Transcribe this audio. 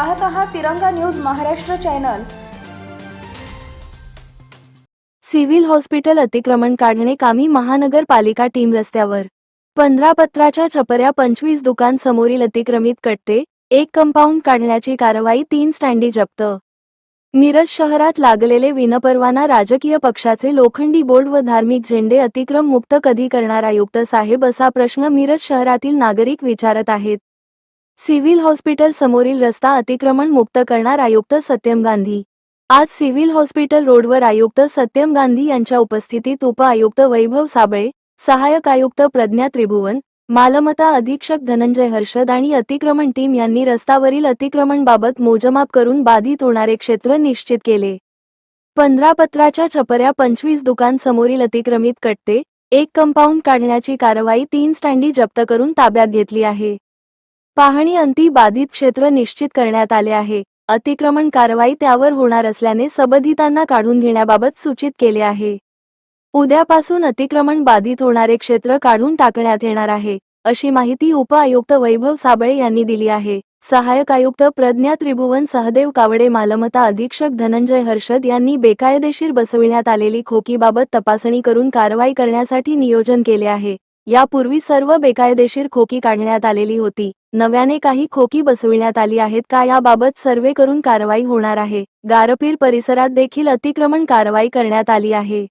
पाहत आहात Tiranga news Maharashtra channel. Civil hospital अतिक्रमण काढणे कामी महानगरपालिका टीम रस्त्यावर. पंधरा पत्राच्या छपऱ्या पंचवीस दुकान समोरील अतिक्रमित कट्टे एक कंपाऊंड काढण्याची कारवाई तीन स्टँडी जप्त. मिरज शहरात लागलेले विनपरवाना राजकीय पक्षाचे लोखंडी बोर्ड व धार्मिक झेंडे अतिक्रम मुक्त कधी करणार आयुक्त साहेब असा प्रश्न मिरज शहरातील नागरिक विचारत आहेत. सिव्हिल हॉस्पिटल समोरील रस्ता अतिक्रमण मुक्त करणार आयुक्त सत्यम गांधी. आज सिव्हिल हॉस्पिटल रोडवर आयुक्त सत्यम गांधी यांच्या उपस्थितीत उप आयुक्त वैभव साबळे सहाय्यक आयुक्त प्रज्ञा त्रिभुवन मालमता अधीक्षक धनंजय हर्षद आणि अतिक्रमण टीम यांनी रस्तावरील अतिक्रमणबाबत मोजमाप करून बाधित होणारे क्षेत्र निश्चित केले. पंधरा पत्राच्या छपऱ्या पंचवीस दुकान समोरील अतिक्रमित कट्टे एक कंपाऊंड काढण्याची कारवाई तीन स्टँडी जप्त करून ताब्यात घेतली आहे. पाहणी अंती बाधित क्षेत्र निश्चित करण्यात आले आहे. अतिक्रमण कारवाई त्यावर होणार असल्याने सबधितांना काढून घेण्याबाबत सूचित केले आहे. उद्यापासून अतिक्रमण बाधित होणारे क्षेत्र काढून टाकण्यात येणार आहे अशी माहिती उप आयुक्त वैभव साबळे यांनी दिली आहे. सहाय्यक आयुक्त प्रज्ञा त्रिभुवन सहदेव कावडे मालमता अधीक्षक धनंजय हर्षद यांनी बेकायदेशीर बसविण्यात आलेली खोकीबाबत तपासणी करून कारवाई करण्यासाठी नियोजन केले आहे. यापूर्वी सर्व बेकायदेशीर खोकी काढण्यात आलेली होती. नव्याने काही खोकी बसविण्यात आली आहेत का याबाबत सर्वे करून कारवाई होणार आहे. गारपीर परिसरात देखील अतिक्रमण कारवाई करण्यात आली आहे.